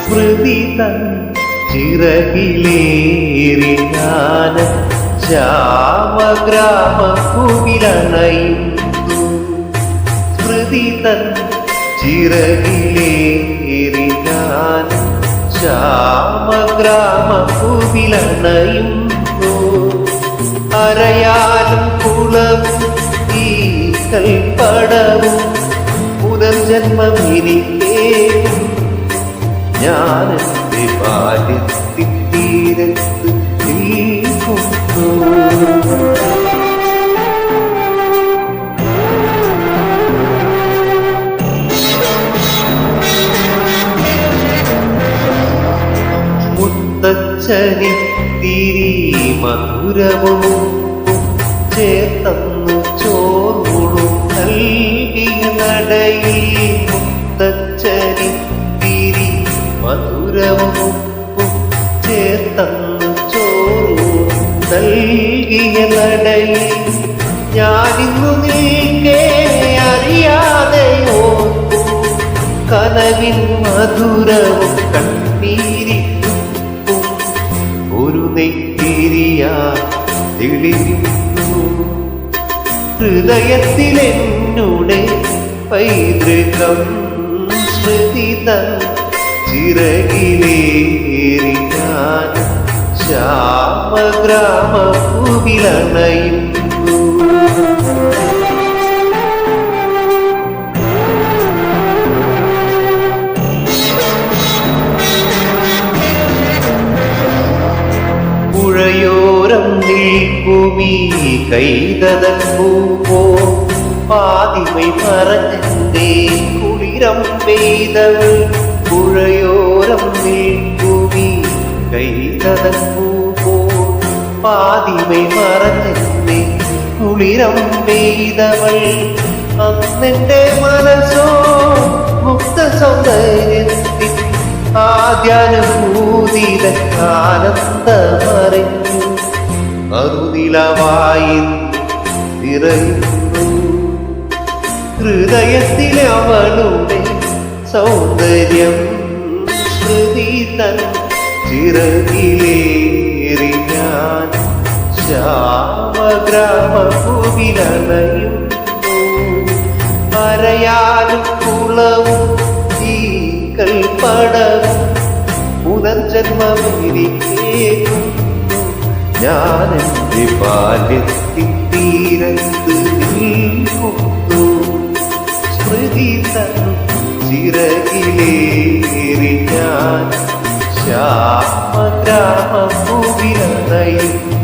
സ്മൃതി തൻ ചിറകിലേറി ഞാൻ ശ്യാമഗ്രാമ കുവിലണയുന്നു സ്മൃതി തൻ ചിറകിലേറി ഞാൻ ശ്യാമഗ്രാമ കുവിലണയുന്നു അരയാലും ഈ കൽപ്പടവും പുനർജന്മം എനിക്കേകും ഞാനെന്റെ ബാല്യത്തിൽ തീരത്ത് നിൽക്കുന്നു. മുത്തച്ഛനി തിരി മധുരവും ചേർത്തന്നു ചോറുളും നൽകിയ നടയിൽ മുത്തച്ഛനി തിരി മധുരവും ചേർത്തന്നു ചോറും നൽകിയ നടയിൽ ഞാനിന്നു നീക്കേ അറിയാതെ ഓർക്കും കനവിൻ മധുരവും കണ്ണീരിക്കും നെയ്ത്തിരിയാ ഹൃദയത്തിലെന്നുടെ പൈതൃകം സ്മൃതി തൻ ചിറകിലേറി ഞാൻ ശ്യാമഗ്രാമ ഭൂവിലണയുന്നു നിൽക്കുമീ കൈതതൻ പോ. പാതിമൈ പറഞ്ഞേ കുളിരം പെയ്തവൾ പുഴയോരം നിൽക്കുമീ കൈതതൻ പോ. പാതിമൈ പറഞ്ഞേ കുളിരം പെയ്തവൾ അന്നെന്റെ മനസ്സോ മുക്ത സൗന്ദര്യത്തിൽ ആദ്യാനുഭൂതിത ആനന്ദമറിഞ്ഞു. അറുനിലവായി നിറയുന്നു. ഹൃദയത്തിലെ അവളുടെ സൗന്ദര്യം ശ്രുതി തൻ ചിറകിലേറി ഞാൻ ശ്യാമഗ്രാമഭൂവിലണയുന്നു. അരയാലും കുളവും ഈ കൽപ്പടവും പുനർജന്മമിരിക്കേക്കും ഞാൻ എന്റെ ബാല്യത്തിൻ തീരത്ത് നിൽക്കുന്നു സ്മൃതി തൻ ചിറകിലേറി ഞാൻ ശ്യാമഗ്രാമഭൂവിലണയുന്നു